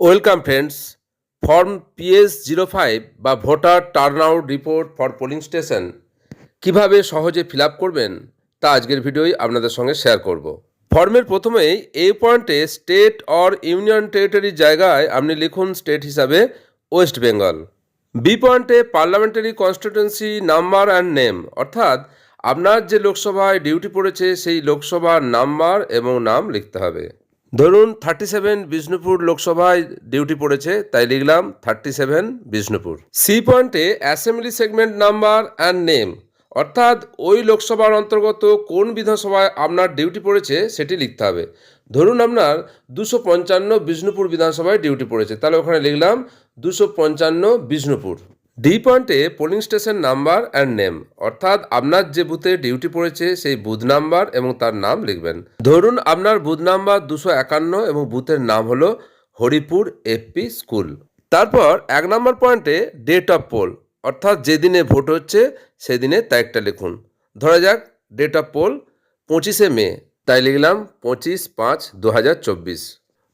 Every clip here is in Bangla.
Welcome friends form PS zero five বা voter turn out report for polling station কীভাবে সহজে ফিল করবেন? তা আজকের ভিডিওই আপনাদের সঙ্গে শেয়ার করব। ফর্মের প্রথমেই এই পয়েন্টে স্টেট অর ইউনিয়ন টেরিটরির জায়গায় আপনি লিখুন স্টেট হিসাবে ওয়েস্ট বেঙ্গল বি পয়েন্টে parliamentary constituency number and name অর্থাৎ আপনার যে লোকসভায় ডিউটি পড়েছে, সেই লোকসভার নাম্বার এবং নাম লিখতে হবে। ধরুন থার্টি সেভেন বিষ্ণুপুর লোকসভায় ডিউটি পড়েছে, তাই লিখলাম থার্টি সেভেন বিষ্ণুপুর। সি পয়েন্টে assembly segment number and name অর্থাৎ ওই লোকসভার অন্তর্গত কোন বিধানসভায় আপনার ডিউটি পড়েছে সেটি লিখতে হবে। ধরুন আপনার দুশো পঞ্চান্ন বিষ্ণুপুর বিধানসভায় ডিউটি পড়েছে, তাহলে ওখানে লিখলাম দুশো পঞ্চান্ন বিষ্ণুপুর। ডি পয়েন্টে polling station number and name অর্থাৎ আপনার যে বুথে ডিউটি পড়েছে সেই বুথ নাম্বার এবং তার নাম লিখবেন। ধরুন আপনার বুথ নাম্বার দুশো একান্ন এবং বুথের নাম হলো হরিপুর এফপি স্কুল। তারপর এক নম্বর পয়েন্টে ডেট অফ পোল অর্থাৎ যেদিনে ভোট হচ্ছে সেদিনে তারিখটা লিখুন। ধরা যাক ডেট অফ পোল পঁচিশে মে, তাই লিখলাম পঁচিশ পাঁচ দু হাজার চব্বিশ।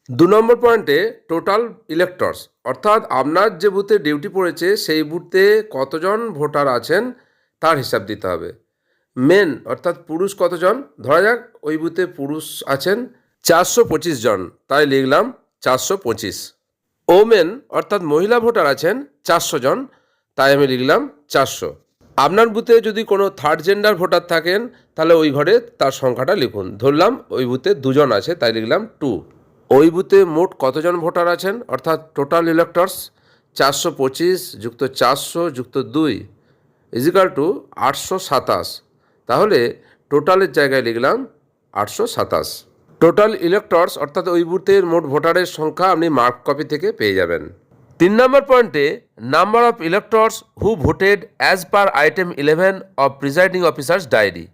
দু নম্বর পয়েন্টে টোটাল ইলেক্টর্স অর্থাৎ আপনার যে বুথে ডিউটি পড়েছে, সেই বুথে কতজন ভোটার আছেন তার হিসাব দিতে হবে। মেন, অর্থাৎ পুরুষ কতজন? ধরা যাক, ওই বুথে পুরুষ আছেন চারশো পঁচিশ জন। তাই লিখলাম চারশো পঁচিশ। ওমেন অর্থাৎ মহিলা ভোটার আছেন চারশো জন। তাই আমি লিখলাম চারশো। আপনার বুথে যদি কোনো থার্ড জেন্ডার ভোটার থাকেন, তাহলে ওই ঘরে তার সংখ্যাটা লিখুন। ধরলাম ওই বুথে দুজন আছে, তাই লিখলাম টু। ওই বুথে মোট কতজন ভোটার আছেন? অর্থাৎ টোটাল ইলেক্টর্স চারশো পঁচিশ যুক্ত চারশো যুক্ত দুই ইজিক্যাল টু আটশো সাতাশ। তাহলে টোটালের জায়গায় লিখলাম আটশো সাতাশ। টোটাল ইলেক্টর্স, অর্থাৎ ওই বুথের মোট ভোটারের সংখ্যা আপনি মার্ক কপি থেকে পেয়ে যাবেন। তিন নম্বর পয়েন্টে number of electors who voted as per item eleven of presiding officers diary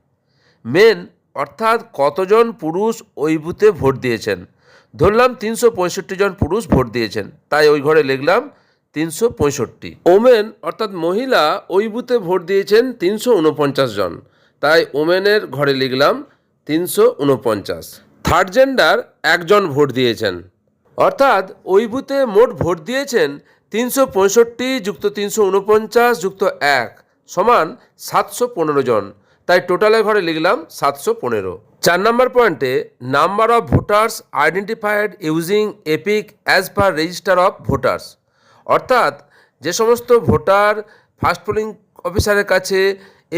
men অর্থাৎ কতজন পুরুষ ওই বুথে ভোট দিয়েছেন? ধরলাম তিনশো পঁয়ষট্টি জন পুরুষ ভোট দিয়েছেন। তাই ওই ঘরে লিখলাম তিনশো পঁয়ষট্টি। ওমেন, অর্থাৎ মহিলা, ওই বুথে ভোট দিয়েছেন তিনশো উনপঞ্চাশ জন। তাই ওমেনের ঘরে লিখলাম তিনশো উনপঞ্চাশ। থার্ড জেন্ডার একজন ভোট দিয়েছেন। অর্থাৎ ওই বুথে মোট ভোট দিয়েছেন তিনশো পঁয়ষট্টি যুক্ত তিনশো উনপঞ্চাশ যুক্ত এক, সমান সাতশো পনেরো জন। তাই টোটালের ঘরে লিখলাম সাতশো পনেরো। চার নম্বর পয়েন্টে number of voters identified using EPIC as per register of voters অর্থাৎ, যে সমস্ত ভোটার ফার্স্ট পোলিং অফিসারের কাছে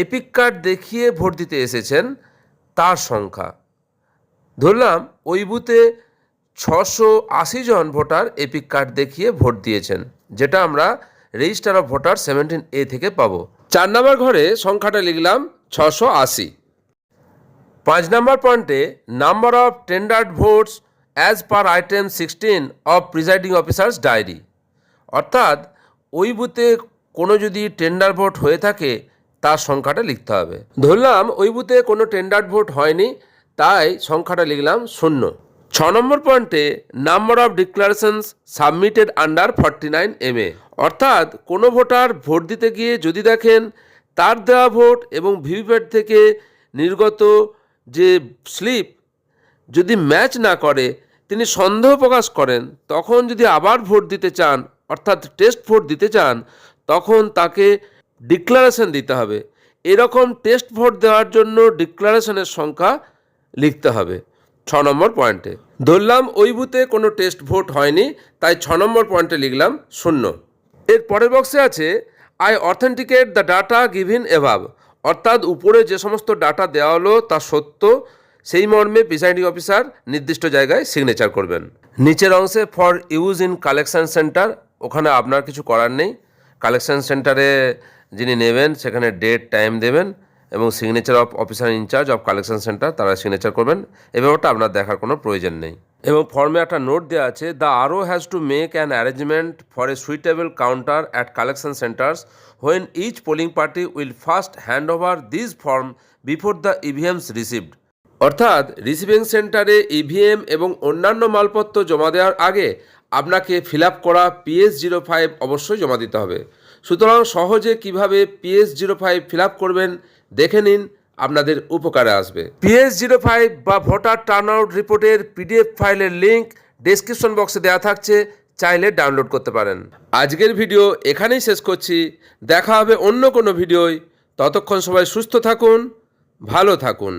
এপিক কার্ড দেখিয়ে ভোট দিতে এসেছেন, তার সংখ্যা। ধরলাম, ওই বুথে ছশো আশি জন ভোটার এপিক কার্ড দেখিয়ে ভোট দিয়েছেন, যেটা আমরা register of voter seventeen A থেকে পাবো। চার নম্বর ঘরে সংখ্যাটা লিখলাম, ছশো আশি। পাঁচ নম্বর পয়েন্টে number of tendered votes as per item sixteen of presiding officers diary. অর্থাৎ, ওই বুথে কোনো যদি টেন্ডার ভোট হয়ে থাকে, তার সংখ্যাটা লিখতে হবে। ধরলাম, ওই বুথে কোনো টেন্ডার ভোট হয়নি, তাই সংখ্যাটা লিখলাম শূন্য। ছ নম্বর পয়েন্টে number of declarations submitted under forty nine M A. অর্থাৎ, কোনো ভোটার ভোট দিতে গিয়ে যদি দেখেন, তার দেওয়া ভোট এবং ভিভিপ্যাট থেকে নির্গত যে স্লিপ যদি ম্যাচ না করে, তিনি সন্দেহ প্রকাশ করেন, তখন যদি আবার ভোট দিতে চান, অর্থাৎ টেস্ট ভোট দিতে চান, তখন তাকে ডিক্লারেশন দিতে হবে। এরকম টেস্ট ভোট দেওয়ার জন্য ডিক্লারেশনের সংখ্যা লিখতে হবে ছ নম্বর পয়েন্টে। ধরলাম ওই বুথে কোনো টেস্ট ভোট হয়নি, তাই ছ নম্বর পয়েন্টে লিখলাম শূন্য। এর পরের বক্সে আছে I authenticate the data given above অর্থাৎ উপরে যে সমস্ত ডাটা দেওয়া হলো তা সত্য, সেই মর্মে প্রিসাইডিং অফিসার নির্দিষ্ট জায়গায় সিগনেচার করবেন। নিচের অংশে for use in collection centre ওখানে আপনার কিছু করার নেই। কালেকশান সেন্টারে যিনি নেবেন, সেখানে ডেট টাইম দেবেন। এবং signature of officer incharge of collection centre তারা সিগনেচার করবেন। এ ব্যাপারটা আপনার দেখার কোনো প্রয়োজন নেই। এবং ফর্মে একটা নোট দেওয়া আছে the RO has to make an arrangement for a suitable counter at collection centres when each polling party will first hand over this form before the EVMs received অর্থাৎ রিসিভিং সেন্টারে ইভিএম এবং অন্যান্য মালপত্র জমা দেওয়ার আগে আপনাকে ফিল আপ করা পিএস জিরো ফাইভ অবশ্যই জমা দিতে হবে। সুতরাং সহজে কীভাবে PS zero five fill up করবেন, দেখে নিন, আপনাদের উপকারে আসবে। পিএস জিরো ফাইভ বা ভোটার টার্ন আউট রিপোর্টের পিডিএফ ফাইলের লিঙ্ক ডেসক্রিপশন বক্সে দেওয়া থাকছে, চাইলে ডাউনলোড করতে পারেন। আজকের ভিডিও এখানেই শেষ করছি। দেখা হবে অন্য কোনো ভিডিওয় ততক্ষণ সবাই সুস্থ থাকুন, ভালো থাকুন।